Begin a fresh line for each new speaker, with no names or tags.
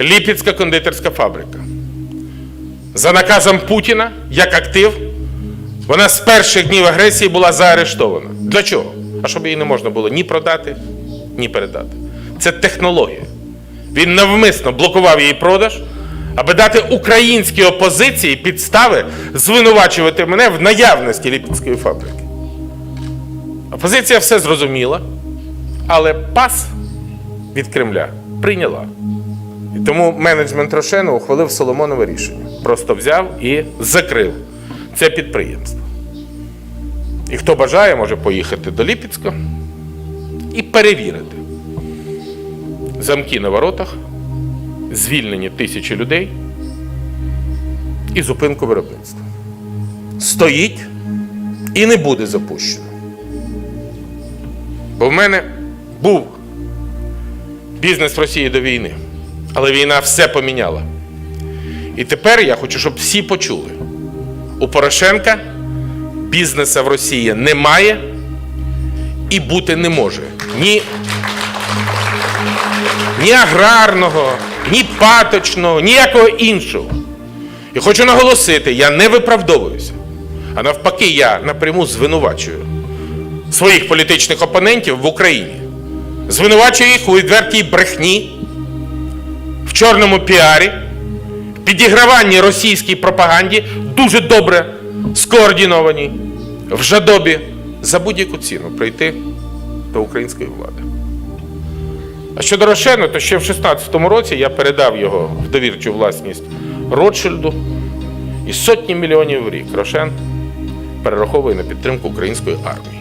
Ліпецька кондитерська фабрика. За наказом Путіна, як актив, вона з перших днів агресії була заарештована. Для чого? А щоб її не можна було ні продати, ні передати. Це технологія. Він навмисно блокував її продаж, аби дати українській опозиції підстави звинувачувати мене в наявності Ліпецької фабрики. Опозиція все зрозуміла, але пас від Кремля прийняла. І тому менеджмент Рошену ухвалив Соломонове рішення. Просто взяв і закрив це підприємство. І хто бажає, може поїхати до Ліпецька і перевірити замки на воротах, звільнені тисячі людей і зупинку виробництва. Стоїть і не буде запущено. Бо в мене був бізнес Росії до війни. Але війна все поміняла. І тепер я хочу, щоб всі почули: у Порошенка бізнеса в Росії немає і бути не може. Ні, ні аграрного, ні паточного, ніякого іншого. І хочу наголосити, я не виправдовуюся. А навпаки, я напряму звинувачую своїх політичних опонентів в Україні. Звинувачую їх у відвертій брехні, чорному піарі, підіграванні російській пропаганді, дуже добре скоординованій, в жадобі за будь-яку ціну прийти до української влади. А щодо Рошену, то ще в 16-му році я передав його в довірчу власність Ротшильду і сотні мільйонів в рік Рошен перераховує на підтримку української армії.